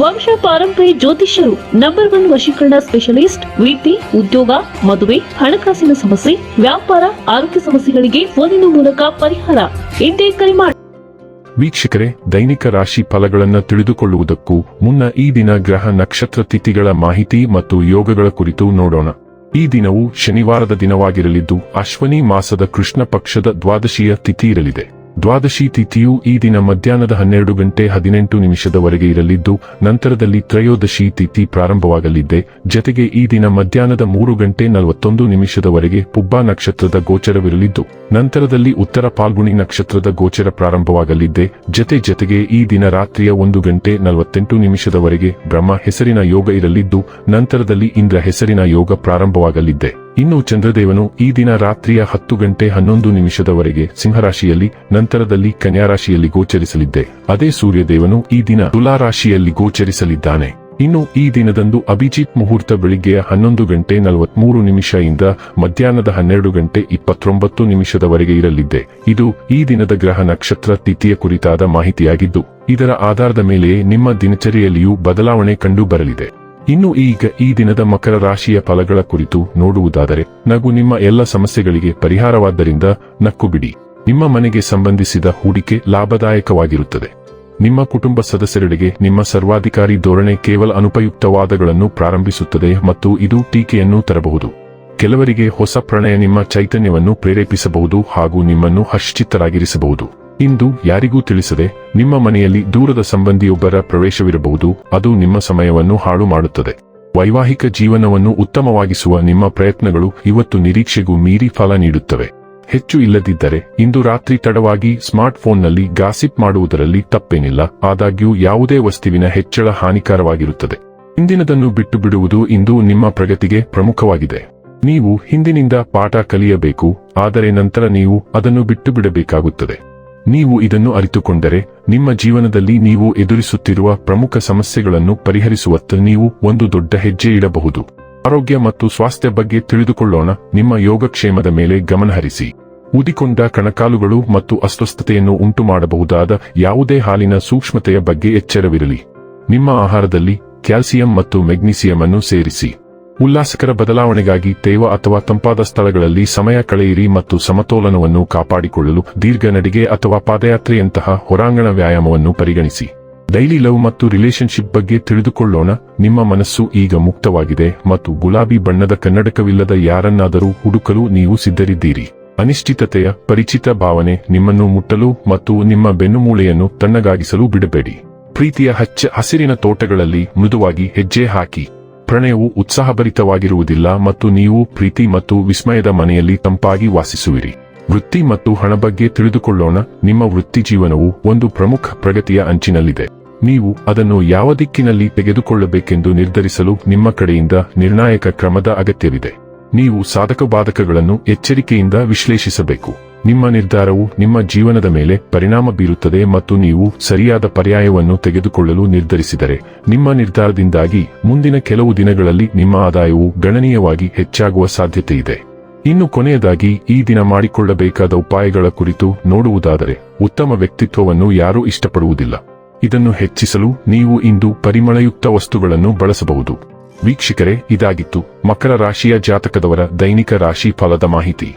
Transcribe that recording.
ವಂಶ ಪಾರಂಪರ್ಯ ಜ್ಯೋತಿಷ್ಯರು ನಂಬರ್ ಒನ್ ವಶೀಕರಣ ಸ್ಪೆಷಲಿಸ್ಟ್ ವೃತ್ತಿ ಉದ್ಯೋಗ, ಮದುವೆ, ಹಣಕಾಸಿನ ಸಮಸ್ಯೆ, ವ್ಯಾಪಾರ, ಆರೋಗ್ಯ ಸಮಸ್ಯೆಗಳಿಗೆ ಫೋನಿನ ಮೂಲಕ ಪರಿಹಾರ. ಇಂದೇ ಕರೆ ಮಾಡಿ ವೀಕ್ಷಕರೇ, ದೈನಿಕ ರಾಶಿ ಫಲಗಳನ್ನು ತಿಳಿದುಕೊಳ್ಳುವುದಕ್ಕೂ ಮುನ್ನ ಈ ದಿನ ಗ್ರಹ ನಕ್ಷತ್ರ ತಿಥಿಗಳ ಮಾಹಿತಿ ಮತ್ತು ಯೋಗಗಳ ಕುರಿತು ನೋಡೋಣ. ಈ ದಿನವು ಶನಿವಾರದ ದಿನವಾಗಿರಲಿದ್ದು, ಅಶ್ವನಿ ಮಾಸದ ಕೃಷ್ಣ ಪಕ್ಷದ ದ್ವಾದಶಿಯ ತಿಥಿ ಇರಲಿದೆ. ದ್ವಾದಶಿ ತಿಥಿಯು ಈ ದಿನ ಮಧ್ಯಾಹ್ನದ ಹನ್ನೆರಡು ಗಂಟೆ ಹದಿನೆಂಟು ನಿಮಿಷದವರೆಗೆ ಇರಲಿದ್ದು, ನಂತರದಲ್ಲಿ ತ್ರಯೋದಶಿ ತಿಥಿ ಪ್ರಾರಂಭವಾಗಲಿದೆ ಜತೆಗೆ ಈ ದಿನ ಮಧ್ಯಾಹ್ನದ ಮೂರು ಗಂಟೆ ನಲವತ್ತೊಂದು ನಿಮಿಷದವರೆಗೆ ಪುಬ್ಬಾ ನಕ್ಷತ್ರದ ಗೋಚರವಿರಲಿದ್ದು, ನಂತರದಲ್ಲಿ ಉತ್ತರ ಪಾಲ್ಗುಣಿ ನಕ್ಷತ್ರದ ಗೋಚರ ಪ್ರಾರಂಭವಾಗಲಿದೆ ಜತೆ ಜತೆಗೆ ಈ ದಿನ ರಾತ್ರಿಯ ಒಂದು ಗಂಟೆ ನಲವತ್ತೆಂಟು ನಿಮಿಷದವರೆಗೆ ಬ್ರಹ್ಮ ಹೆಸರಿನ ಯೋಗ ಇರಲಿದ್ದು, ನಂತರದಲ್ಲಿ ಇಂದ್ರ ಹೆಸರಿನ ಯೋಗ ಪ್ರಾರಂಭವಾಗಲಿದೆ ಇನ್ನು ಚಂದ್ರದೇವನು ಈ ದಿನ ರಾತ್ರಿಯ ಹತ್ತು ಗಂಟೆ ಹನ್ನೊಂದು ನಿಮಿಷದವರೆಗೆ ಸಿಂಹರಾಶಿಯಲ್ಲಿ, ನಂತರದಲ್ಲಿ ಕನ್ಯಾರಾಶಿಯಲ್ಲಿ ಗೋಚರಿಸಲಿದ್ದೆ. ಅದೇ ಸೂರ್ಯದೇವನು ಈ ದಿನ ತುಲಾರಾಶಿಯಲ್ಲಿ ಗೋಚರಿಸಲಿದ್ದಾನೆ. ಇನ್ನು ಈ ದಿನದಂದು ಅಭಿಜಿತ್ ಮುಹೂರ್ತ ಬೆಳಿಗ್ಗೆಯ ಹನ್ನೊಂದು ಗಂಟೆ ನಲವತ್ಮೂರು ನಿಮಿಷದಿಂದ ಮಧ್ಯಾಹ್ನದ ಹನ್ನೆರಡು ಗಂಟೆ ಇಪ್ಪತ್ತೊಂಬತ್ತು ನಿಮಿಷದವರೆಗೆ ಇರಲಿದ್ದೆ. ಇದು ಈ ದಿನದ ಗ್ರಹ ನಕ್ಷತ್ರ ತಿಥಿಯ ಕುರಿತಾದ ಮಾಹಿತಿಯಾಗಿದ್ದು, ಇದರ ಆಧಾರದ ಮೇಲೆಯೇ ನಿಮ್ಮ ದಿನಚರಿಯಲ್ಲಿಯೂ ಬದಲಾವಣೆ ಕಂಡು ಬರಲಿದೆ ಇನ್ನು ಈಗ ಈ ದಿನದ ಮಕರ ರಾಶಿಯ ಫಲಗಳ ಕುರಿತು ನೋಡುವುದಾದರೆ, ನಗು ನಿಮ್ಮ ಎಲ್ಲ ಸಮಸ್ಯೆಗಳಿಗೆ ಪರಿಹಾರವಾದ್ದರಿಂದ ನಕ್ಕು ಬಿಡಿ. ನಿಮ್ಮ ಮನೆಗೆ ಸಂಬಂಧಿಸಿದ ಹೂಡಿಕೆ ಲಾಭದಾಯಕವಾಗಿರುತ್ತದೆ. ನಿಮ್ಮ ಕುಟುಂಬ ಸದಸ್ಯರಿಗೆ ನಿಮ್ಮ ಸರ್ವಾಧಿಕಾರಿ ಧೋರಣೆ ಕೇವಲ ಅನುಪಯುಕ್ತವಾದಗಳನ್ನು ಪ್ರಾರಂಭಿಸುತ್ತದೆ ಮತ್ತು ಇದು ಟೀಕೆಯನ್ನು ತರಬಹುದು. ಕೆಲವರಿಗೆ ಹೊಸ ಪ್ರಣಯ ನಿಮ್ಮ ಚೈತನ್ಯವನ್ನು ಪ್ರೇರೇಪಿಸಬಹುದು ಹಾಗೂ ನಿಮ್ಮನ್ನು ಹರ್ಷಚಿತ್ತರಾಗಿರಿಸಬಹುದು ಇಂದು ಯಾರಿಗೂ ತಿಳಿಸದೆ ನಿಮ್ಮ ಮನೆಯಲ್ಲಿ ದೂರದ ಸಂಬಂಧಿಯೊಬ್ಬರ ಪ್ರವೇಶವಿರಬಹುದು, ಅದು ನಿಮ್ಮ ಸಮಯವನ್ನು ಹಾಳು ಮಾಡುತ್ತದೆ. ವೈವಾಹಿಕ ಜೀವನವನ್ನು ಉತ್ತಮವಾಗಿಸುವ ನಿಮ್ಮ ಪ್ರಯತ್ನಗಳು ಇವತ್ತು ನಿರೀಕ್ಷೆಗೂ ಮೀರಿ ಫಲ ನೀಡುತ್ತವೆ. ಹೆಚ್ಚು ಇಲ್ಲದಿದ್ದರೆ ಇಂದು ರಾತ್ರಿ ತಡವಾಗಿ ಸ್ಮಾರ್ಟ್ಫೋನ್ನಲ್ಲಿ ಗಾಸಿಪ್ ಮಾಡುವುದರಲ್ಲಿ ತಪ್ಪೇನಿಲ್ಲ, ಆದಾಗ್ಯೂ ಯಾವುದೇ ವಸ್ತುವಿನ ಹೆಚ್ಚಳ ಹಾನಿಕಾರವಾಗಿರುತ್ತದೆ. ಹಿಂದಿನದನ್ನು ಬಿಟ್ಟು ಬಿಡುವುದು ಇಂದು ನಿಮ್ಮ ಪ್ರಗತಿಗೆ ಪ್ರಮುಖವಾಗಿದೆ. ನೀವು ಹಿಂದಿನಿಂದ ಪಾಠ ಕಲಿಯಬೇಕು, ಆದರೆ ನಂತರ ನೀವು ಅದನ್ನು ಬಿಟ್ಟು ಬಿಡಬೇಕಾಗುತ್ತದೆ ನೀವು ಇದನ್ನು ಅರಿತುಕೊಂಡರೆ ನಿಮ್ಮ ಜೀವನದಲ್ಲಿ ನೀವು ಎದುರಿಸುತ್ತಿರುವ ಪ್ರಮುಖ ಸಮಸ್ಯೆಗಳನ್ನು ಪರಿಹರಿಸುವತ್ತ ನೀವು ಒಂದು ದೊಡ್ಡ ಹೆಜ್ಜೆ ಇಡಬಹುದು. ಆರೋಗ್ಯ ಮತ್ತು ಸ್ವಾಸ್ಥ್ಯ ಬಗ್ಗೆ ತಿಳಿದುಕೊಳ್ಳೋಣ, ನಿಮ್ಮ ಯೋಗಕ್ಷೇಮದ ಮೇಲೆ ಗಮನಹರಿಸಿ ಊದಿಕೊಂಡ ಕಣಕಾಲುಗಳು ಮತ್ತು ಅಸ್ವಸ್ಥತೆಯನ್ನು ಉಂಟು ಮಾಡಬಹುದಾದ ಯಾವುದೇ ಹಾಲಿನ ಸೂಕ್ಷ್ಮತೆಯ ಬಗ್ಗೆ ಎಚ್ಚರವಿರಲಿ. ನಿಮ್ಮ ಆಹಾರದಲ್ಲಿ ಕ್ಯಾಲ್ಸಿಯಂ ಮತ್ತು ಮೆಗ್ನೀಸಿಯಂ ಅನ್ನು ಸೇರಿಸಿ. ಉಲ್ಲಾಸಕರ ಬದಲಾವಣೆಗಾಗಿ ತೇವ ಅಥವಾ ತಂಪಾದ ಸ್ಥಳಗಳಲ್ಲಿ ಸಮಯ ಕಳೆಯಿರಿ ಮತ್ತು ಸಮತೋಲನವನ್ನು ಕಾಪಾಡಿಕೊಳ್ಳಲು ದೀರ್ಘ ನಡಿಗೆ ಅಥವಾ ಪಾದಯಾತ್ರೆಯಂತಹ ಹೊರಾಂಗಣ ವ್ಯಾಯಾಮವನ್ನು ಪರಿಗಣಿಸಿ. ಡೈಲಿ ಲವ್ ಮತ್ತು ರಿಲೇಶನ್ಶಿಪ್ ಬಗ್ಗೆ ತಿಳಿದುಕೊಳ್ಳೋಣ. ನಿಮ್ಮ ಮನಸ್ಸು ಈಗ ಮುಕ್ತವಾಗಿದೆ ಮತ್ತು ಗುಲಾಬಿ ಬಣ್ಣದ ಕನ್ನಡಕವಿಲ್ಲದ ಯಾರನ್ನಾದರೂ ಹುಡುಕಲು ನೀವು ಸಿದ್ಧರಿದ್ದೀರಿ. ಅನಿಶ್ಚಿತತೆಯ ಪರಿಚಿತ ಭಾವನೆ ನಿಮ್ಮನ್ನು ಮುಟ್ಟಲು ಮತ್ತು ನಿಮ್ಮ ಬೆನ್ನುಮೂಳೆಯನ್ನು ತಣ್ಣಗಾಗಿಸಲು ಬಿಡಬೇಡಿ. ಪ್ರೀತಿಯ ಹಚ್ಚ ಹಸಿರಿನ ತೋಟಗಳಲ್ಲಿ ಮೃದುವಾಗಿ ಹೆಜ್ಜೆ ಹಾಕಿ. ಪ್ರಣಯವು ಉತ್ಸಾಹಭರಿತವಾಗಿರುವುದಿಲ್ಲ ಮತ್ತು ನೀವು ಪ್ರೀತಿ ಮತ್ತು ವಿಸ್ಮಯದ ಮನೆಯಲ್ಲಿ ತಂಪಾಗಿ ವಾಸಿಸುವಿರಿ. ವೃತ್ತಿ ಮತ್ತು ಹಣ ಬಗ್ಗೆ ತಿಳಿದುಕೊಳ್ಳೋಣ. ನಿಮ್ಮ ವೃತ್ತಿ ಜೀವನವು ಒಂದು ಪ್ರಮುಖ ಪ್ರಗತಿಯ ಅಂಚಿನಲ್ಲಿದೆ. ನೀವು ಅದನ್ನು ಯಾವ ದಿಕ್ಕಿನಲ್ಲಿ ತೆಗೆದುಕೊಳ್ಳಬೇಕೆಂದು ನಿರ್ಧರಿಸಲು ನಿಮ್ಮ ಕಡೆಯಿಂದ ನಿರ್ಣಾಯಕ ಕ್ರಮದ ಅಗತ್ಯವಿದೆ. ನೀವು ಸಾಧಕ ಬಾಧಕಗಳನ್ನು ಎಚ್ಚರಿಕೆಯಿಂದ ವಿಶ್ಲೇಷಿಸಬೇಕು. ನಿಮ್ಮ ನಿರ್ಧಾರವು ನಿಮ್ಮ ಜೀವನದ ಮೇಲೆ ಪರಿಣಾಮ ಬೀರುತ್ತದೆ ಮತ್ತು ನೀವು ಸರಿಯಾದ ಪರ್ಯಾಯವನ್ನು ತೆಗೆದುಕೊಳ್ಳಲು ನಿರ್ಧರಿಸಿದರೆ. ನಿಮ್ಮ ನಿರ್ಧಾರದಿಂದಾಗಿ ಮುಂದಿನ ಕೆಲವು ದಿನಗಳಲ್ಲಿ ನಿಮ್ಮ ಆದಾಯವು ಗಣನೀಯವಾಗಿ ಹೆಚ್ಚಾಗುವ ಸಾಧ್ಯತೆಯಿದೆ. ಇನ್ನು ಕೊನೆಯದಾಗಿ, ಈ ದಿನ ಮಾಡಿಕೊಳ್ಳಬೇಕಾದ ಉಪಾಯಗಳ ಕುರಿತು ನೋಡುವುದಾದರೆ, ಉತ್ತಮ ವ್ಯಕ್ತಿತ್ವವನ್ನು ಯಾರೂ ಇಷ್ಟಪಡುವುದಿಲ್ಲ. ಇದನ್ನು ಹೆಚ್ಚಿಸಲು ನೀವು ಇಂದು ಪರಿಮಳಯುಕ್ತ ವಸ್ತುಗಳನ್ನು ಬಳಸಬಹುದು. ವೀಕ್ಷಕರೇ, ಇದಾಗಿತ್ತು ಮಕರ ರಾಶಿಯ ಜಾತಕದವರ ದೈನಿಕ ರಾಶಿ ಫಲದ ಮಾಹಿತಿ.